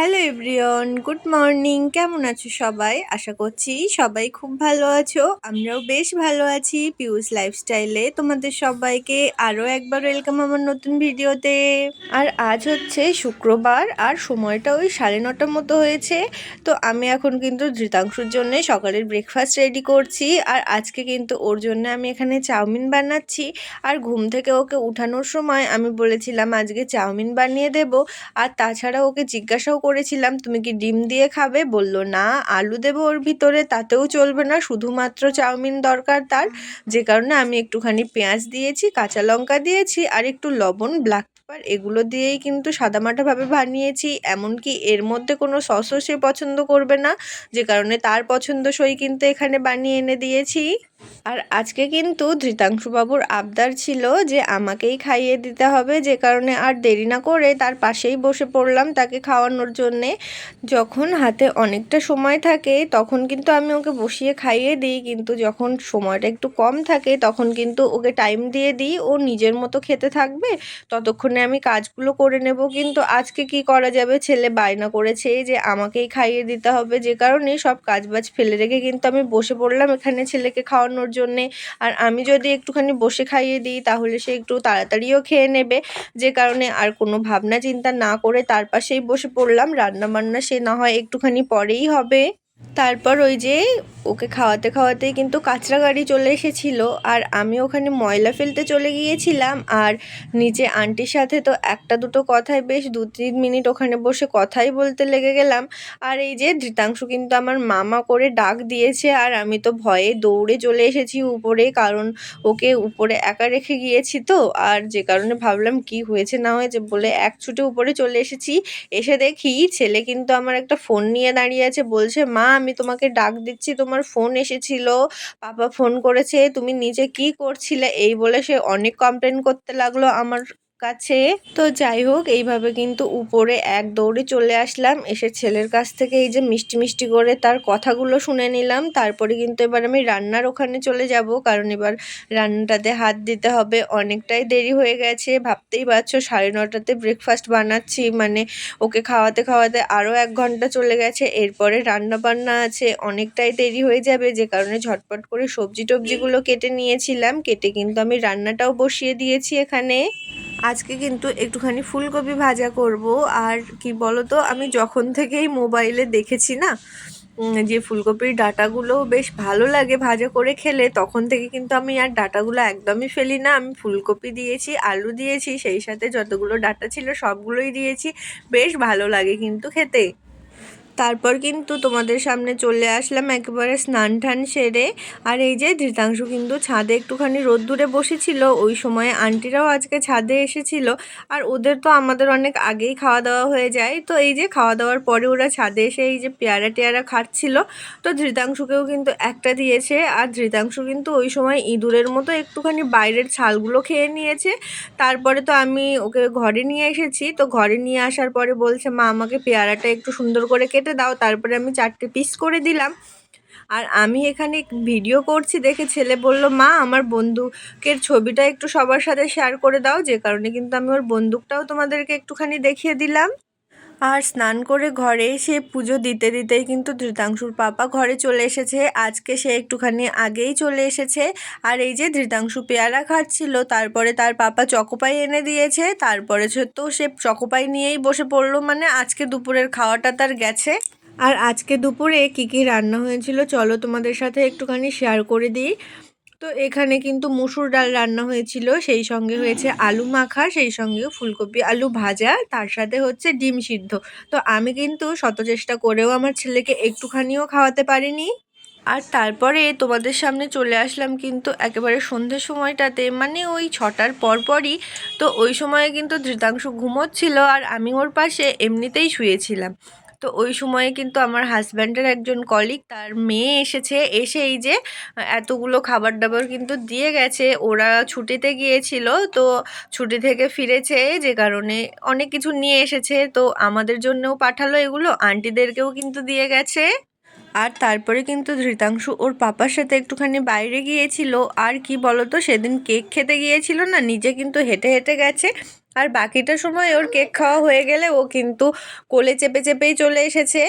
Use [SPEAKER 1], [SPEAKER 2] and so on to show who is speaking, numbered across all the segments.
[SPEAKER 1] Hello everyone good morning কেমন আছো সবাই? আশা করছি সবাই খুব ভালো আছো। আমরাও বেশ ভালো আছি পিউস লাইফস্টাইলে তোমাদের সবাইকে আরও একবার ওয়েলকাম আমার নতুন ভিডিওতে। আর আজ হচ্ছে শুক্রবার, আর সময়টা ওই সাড়ে নটার মতো হয়েছে। তো আমি এখন কিন্তু ধৃতাংশুর জন্য সকালের ব্রেকফাস্ট রেডি করছি। আর আজকে কিন্তু ওর জন্য আমি এখানে চাউমিন বানাচ্ছি। আর ঘুম থেকে ওকে উঠানোর সময় আমি বলেছিলাম, আজকে চাউমিন বানিয়ে দেব। আর তাছাড়া ওকে জিজ্ঞাসাও করেছিলাম, তুমি কি ডিম দিয়ে খাবে? বলল, না, আলু দেবো ওর ভিতরে, তাতেও চলবে না, শুধুমাত্র চাউমিন দরকার তার। যে কারণে আমি একটুখানি পেঁয়াজ দিয়েছি, কাঁচা লঙ্কা দিয়েছি, আর একটু লবণ ব্ল্যাক পেপার এগুলো দিয়েই কিন্তু সাদামাটাভাবে বানিয়েছি। এমনকি এর মধ্যে কোনো সসও সে পছন্দ করবে না, যে কারণে তার পছন্দসই কিন্তু এখানে বানিয়ে এনে দিয়েছি। আর আজকে কিন্তু ধৃতাংশুবাবুর আবদার ছিল যে আমাকেই খাইয়ে দিতে হবে, যে কারণে আর দেরি না করে তার পাশেই বসে পড়লাম তাকে খাওয়ানোর জন্যে। যখন হাতে অনেকটা সময় থাকে, তখন কিন্তু আমি ওকে বসিয়ে খাইয়ে দিই, কিন্তু যখন সময়টা একটু কম থাকে, তখন কিন্তু ওকে টাইম দিয়ে দিই, ও নিজের মতো খেতে থাকবে, ততক্ষণে আমি কাজগুলো করে নেব। কিন্তু আজকে কি করা যাবে? ছেলে বায়না করেছে যে আমাকেই খাইয়ে দিতে হবে, যে কারণে সব কাজবাজ ফেলে রেখে কিন্তু আমি বসে পড়লাম, এখানে ছেলেকে খাওয়ানোর জন্যে। আর আমি যদি একটুখানি বসে খাইয়ে দিই, তাহলে সে একটু তাড়াতাড়িও খেয়ে নেবে। যে কারণে আর কোনো ভাবনা চিন্তা না করে তার পাশেই বসে পড়লাম। রান্না বান্না সে না হয় একটুখানি পরেই হবে। তারপর ওই যে ওকে খাওয়াতে খাওয়াতে কিন্তু কাঁচরা গাড়ি চলে এসেছিল, আর আমি ওখানে ময়লা ফেলতে চলে গিয়েছিলাম, আর নিচে আন্টির সাথে তো একটা দুটো কথায় বেশ দু তিন মিনিট ওখানে বসে কথাই বলতে লেগে গেলাম। আর এই যে ধৃতাংশু কিন্তু আমার মামা করে ডাক দিয়েছে, আর আমি তো ভয়ে দৌড়ে চলে এসেছি উপরে, কারণ ওকে উপরে একা রেখে গিয়েছি তো, আর যে কারণে ভাবলাম কি হয়েছে না হয়েছে বলে এক ছুটে উপরে চলে এসেছি। এসে দেখি ছেলে কিন্তু আমার একটা ফোন নিয়ে দাঁড়িয়ে আছে, বলছে, মা আমি তোমাকে ডাক দিচ্ছি, তোমার ফোন এসেছিল। পাপা ফোন করেছে, তুমি নিজে কি করছিলে? এই বলে সে অনেক কমপ্লেন করতে লাগল আমার কাছে। তো যাই হোক, এইভাবে কিন্তু উপরে এক দৌড়ে চলে আসলাম। এসে ছেলের কাছ থেকে এই যে মিষ্টি মিষ্টি করে তার কথাগুলো শুনে নিলাম। তারপরে কিন্তু এবার আমি রান্নার ওখানে চলে যাব। কারণ এবার রান্নাটাতে হাত দিতে হবে। অনেকটাই দেরি হয়ে গেছে। ভাবতেই পারছ, সাড়ে নটাতে ব্রেকফাস্ট বানাচ্ছি। মানে ওকে খাওয়াতে খাওয়াতে আরও এক ঘণ্টা চলে গেছে। এরপরে রান্না বান্না আছে। অনেকটাই দেরি হয়ে যাবে। যে কারণে ঝটপট করে সবজি টবজিগুলো কেটে নিয়েছিলাম। কেটে কিন্তু আমি রান্নাটাও বসিয়ে দিয়েছি এখানে। আজকে কিন্তু একটুখানি ফুলকপি ভাজা করব। আর কি বলতো, আমি যখন থেকেই মোবাইলে দেখেছি না যে ফুলকপির ডাটাগুলো বেশ ভালো লাগে ভাজা করে খেলে, তখন থেকে কিন্তু আমি আর ডাটাগুলো একদমই ফেলি না। আমি ফুলকপি দিয়েছি, আলু দিয়েছি, সেই সাথে যতগুলো ডাটা ছিল সবগুলোই দিয়েছি। বেশ ভালো লাগে কিন্তু খেতে। তারপর কিন্তু তোমাদের সামনে চলে আসলাম একেবারে স্নান টান সেরে। আর এই যে ধৃতাংশু কিন্তু ছাদে একটুখানি রোদ্দুরে বসেছিল, ওই সময় আন্টিরাও আজকে ছাদে এসেছিল। আর ওদের তো আমাদের অনেক আগেই খাওয়া দাওয়া হয়ে যায়। তো এই যে খাওয়া দাওয়ার পরে ওরা ছাদে এসে এই যে পেয়ারা টেয়ারা খাচ্ছিল। তো ধৃতাংশুকেও কিন্তু একটা দিয়েছে। আর ধৃতাংশু কিন্তু ওই সময় ইঁদুরের মতো একটুখানি বাইরের ছালগুলো খেয়ে নিয়েছে। তারপরে তো আমি ওকে ঘরে নিয়ে এসেছি। তো ঘরে নিয়ে আসার পরে বলছে, মা, আমাকে পেয়ারাটা একটু সুন্দর করে কেটে কেটে দাও, তারপরে আমি চারটে পিস করে দিলাম। আর আমি এখানে ভিডিও করছি, দেখে ছেলে বলল, মা, আমার বন্দুকের ছবিটা একটু সবার সাথে শেয়ার করে দাও, যে কারণে কিন্তু আমি ওর বন্দুকটাও তোমাদেরকে একটুখানি দেখিয়ে দিলাম। আর স্নান করে ঘরে এসে পুজো দিতে দিতেই কিন্তু ধৃতাংশুর পাপা ঘরে চলে এসেছে। আজকে সে একটুখানি আগেই চলে এসেছে। আর এই যে ধৃতাংশু পেয়ারা খাচ্ছিল, তারপরে তার পাপা চকোপাই এনে দিয়েছে, তারপরে তো সে চকোপাই নিয়েই বসে পড়ল। মানে আজকে দুপুরের খাওয়াটা তার গেছে। আর আজকে দুপুরে কী কী রান্না হয়েছিল, চলো তোমাদের সাথে একটুখানি শেয়ার করে দিই। তো এখানে কিন্তু মুসুর ডাল রান্না হয়েছিল, সেই সঙ্গে হয়েছে আলু মাখা, সেই সঙ্গে ফুলকপি আলু ভাজা, তার সাথে হচ্ছে ডিম সিদ্ধ। তো আমি কিন্তু শত চেষ্টা করেও আমার ছেলেকে একটুখানিও খাওয়াতে পারিনি। আর তারপরে তোমাদের সামনে চলে আসলাম কিন্তু একেবারে সন্ধ্যের সময়টাতে মানে ওই ছটার পরপরই। তো ওই সময়ে কিন্তু ধৃতাংশ ঘুমোচ্ছিল আর আমি ওর পাশে এমনিতেই শুয়েছিলাম। তো ওই সময়ে কিন্তু আমার হাজব্যান্ডের একজন কলিগ, তার মেয়ে এসেছে, এসে এই যে, এতগুলো খাবার দাবার কিন্তু দিয়ে গেছে। ওরা ছুটিতে গিয়েছিল, তো ছুটি থেকে ফিরেছে যে কারণে অনেক কিছু নিয়ে এসেছে। তো আমাদের জন্যও পাঠালো এগুলো, আন্টিদেরকেও কিন্তু দিয়ে গেছে। আর তারপরে কিন্তু ধৃতাংশু ওর পাপার সাথে একটুখানি বাইরে গিয়েছিল। আর কি বলতো, সেদিন কেক খেতে গিয়েছিল না, নিজে কিন্তু হেঁটে হেঁটে গেছে। আর বাকিটা সময় ওর কেক খাওয়া হয়ে গেলে ও কিন্তু কোলে চেপে চেপেই চলে এসেছে।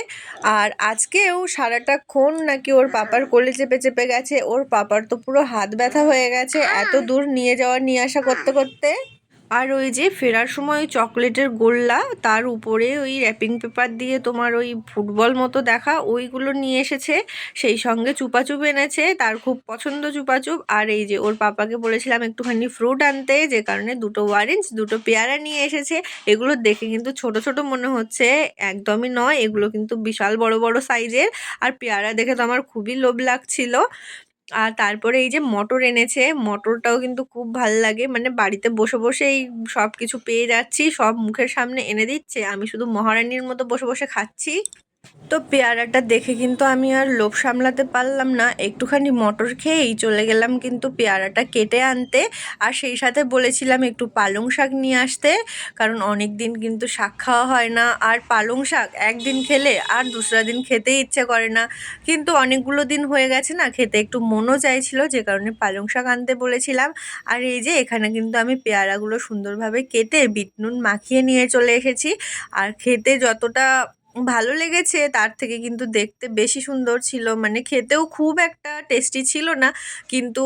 [SPEAKER 1] আর আজকেও সারাটাক্ষণ নাকি ওর পাপার কোলে চেপে চেপে গেছে। ওর পাপার তো পুরো হাত ব্যথা হয়ে গেছে। এত দূর নিয়ে যাওয়া নিয়ে আসা করতে করতে। আর ওই যে ফেরার সময় চকলেটের গোল্লা, তার উপরে ওই র্যাপিং পেপার দিয়ে তোমার ওই ফুটবল মতো দেখা, ওইগুলো নিয়ে এসেছে। সেই সঙ্গে চুপাচুপ এনেছে, তার খুব পছন্দ চুপাচুপ। আর এই যে ওর পাপাকে বলেছিলাম একটুখানি ফ্রুট আনতে, যে কারণে দুটো ওয়ারেঞ্জ দুটো পেয়ারা নিয়ে এসেছে। এগুলো দেখে কিন্তু ছোট ছোট মনে হচ্ছে, একদমই নয়। এগুলো কিন্তু বিশাল বড় বড় সাইজের আর পেয়ারা দেখে তো আমার খুবই লোভ লাগছিল। আর তারপরে এই যে মটর এনেছে, মটরটাও কিন্তু খুব ভালো লাগে। মানে বাড়িতে বসে বসে এই সব কিছু পেয়ে যাচ্ছি, সব মুখের সামনে এনে দিচ্ছে। আমি শুধু মহারানীর মতো বসে বসে খাচ্ছি। তো পেয়ারাটা দেখে কিন্তু আমি আর লোভ সামলাতে পারলাম না। একটুখানি মটর খেয়েই চলে গেলাম কিন্তু পেয়ারাটা কেটে আনতে। আর সেই সাথে বলেছিলাম একটু পালং শাক নিয়ে আসতে, কারণ অনেক দিন কিন্তু শাক খাওয়া হয় না। আর পালং শাক একদিন খেলে আর দুসরা দিন খেতেই ইচ্ছে করে না। কিন্তু অনেকগুলো দিন হয়ে গেছে না, খেতে একটু মনও চাইছিল, যে কারণে পালং শাক আনতে বলেছিলাম। আর এই যে এখানে কিন্তু আমি পেয়ারাগুলো সুন্দরভাবে কেটে বিট নুন মাখিয়ে নিয়ে চলে এসেছি। আর খেতে যতটা ভালো লেগেছে, তার থেকে কিন্তু দেখতে বেশি সুন্দর ছিল। মানে খেতেও খুব একটা টেস্টি ছিল না, কিন্তু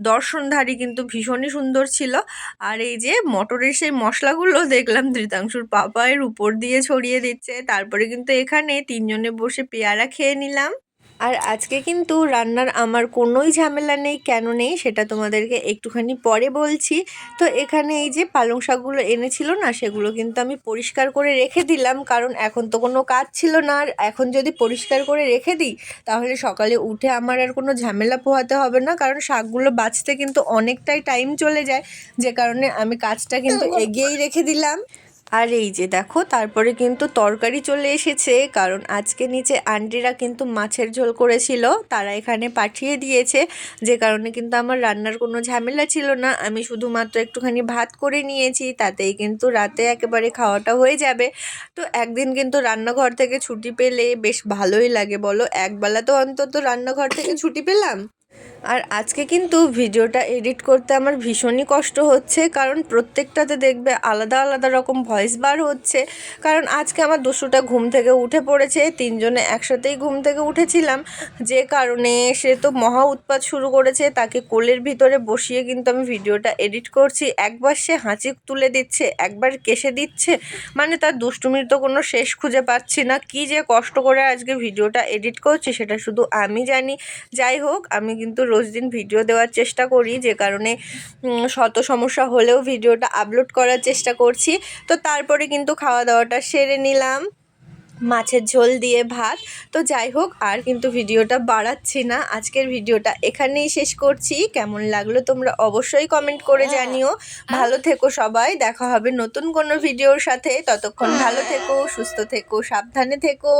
[SPEAKER 1] দর্শনধারী কিন্তু ভীষণই সুন্দর ছিল। আর এই যে মটরের সেই মশলাগুলো দেখলাম ধৃতাংশুর পাপায়ের উপর দিয়ে ছড়িয়ে দিচ্ছে। তারপরে কিন্তু এখানে তিনজনে বসে পেয়ারা খেয়ে নিলাম। আর আজকে কিন্তু রান্নার আমার কোনোই ঝামেলা নেই কেন নেই সেটা তোমাদেরকে একটুখানি পরে বলছি। তো এখানে এই যে পালং শাকগুলো এনেছিল না সেগুলো কিন্তু আমি পরিষ্কার করে রেখে দিলাম কারণ এখন তো কোনো কাজ ছিল না। আর এখন যদি পরিষ্কার করে রেখে দিই তাহলে সকালে উঠে আমার আর কোনো ঝামেলা পোহাতে হবে না কারণ শাকগুলো বাছতে কিন্তু অনেকটাই টাইম চলে যায়। যে কারণে আমি কাজটা কিন্তু এগিয়েই রেখে দিলাম। আর এই যে দেখো, তারপরে কিন্তু তরকারি চলে এসেছে, কারণ আজকে নিচে আন্টিরা কিন্তু মাছের ঝোল করেছিল, তারা এখানে পাঠিয়ে দিয়েছে। যে কারণে কিন্তু আমার রান্নার কোনো ঝামেলা ছিল না, আমি শুধুমাত্র একটুখানি ভাত করে নিয়েছি, তাতেই কিন্তু রাতে একেবারে খাওয়াটা হয়ে যাবে। তো একদিন কিন্তু রান্নাঘর থেকে ছুটি পেলে বেশ ভালোই লাগে, বলো। একবেলা তো অন্তত রান্নাঘর থেকে ছুটি পেলাম। আর আজকে কিন্তু ভিডিওটা এডিট করতে আমার ভীষণই কষ্ট হচ্ছে, কারণ প্রত্যেকটাতে দেখবে আলাদা আলাদা রকম ভয়েস বার হচ্ছে। কারণ আজকে আমার দুশোটা ঘুম থেকে উঠে পড়েছে, তিনজনে একসাথেই ঘুম থেকে উঠেছিলাম। যে কারণে সে তো মহা উৎপাত শুরু করেছে, তাকে কোলের ভিতরে বসিয়ে কিন্তু আমি ভিডিওটা এডিট করছি। একবার সে হাঁচি তুলে দিচ্ছে, একবার কেসে দিচ্ছে মানে তার দুষ্টুমির তো কোনো শেষ খুঁজে পাচ্ছি না। কি যে কষ্ট করে আজকে ভিডিওটা এডিট করছি সেটা শুধু আমি জানি। যাই হোক, আমি কিন্তু রোজ দিন ভিডিও দেওয়ার চেষ্টা করি যে কারণে শত সমস্যা হলেও ভিডিওটা আপলোড করার চেষ্টা করছি। তো তারপরে কিন্তু খাওয়া দাওয়াটা সেরে নিলাম। মাছের ঝোল দিয়ে ভাত। তো যাই হোক আর কিন্তু ভিডিওটা বাড়াচ্ছি না। আজকের ভিডিওটা এখানেই শেষ করছি। কেমন লাগল তোমরা অবশ্যই কমেন্ট করে জানিও। ভালো থেকো সবাই। দেখা হবে নতুন কোনো ভিডিওর সাথে। ততক্ষণ ভালো থেকো সুস্থ থেকো সাবধানে থেকো।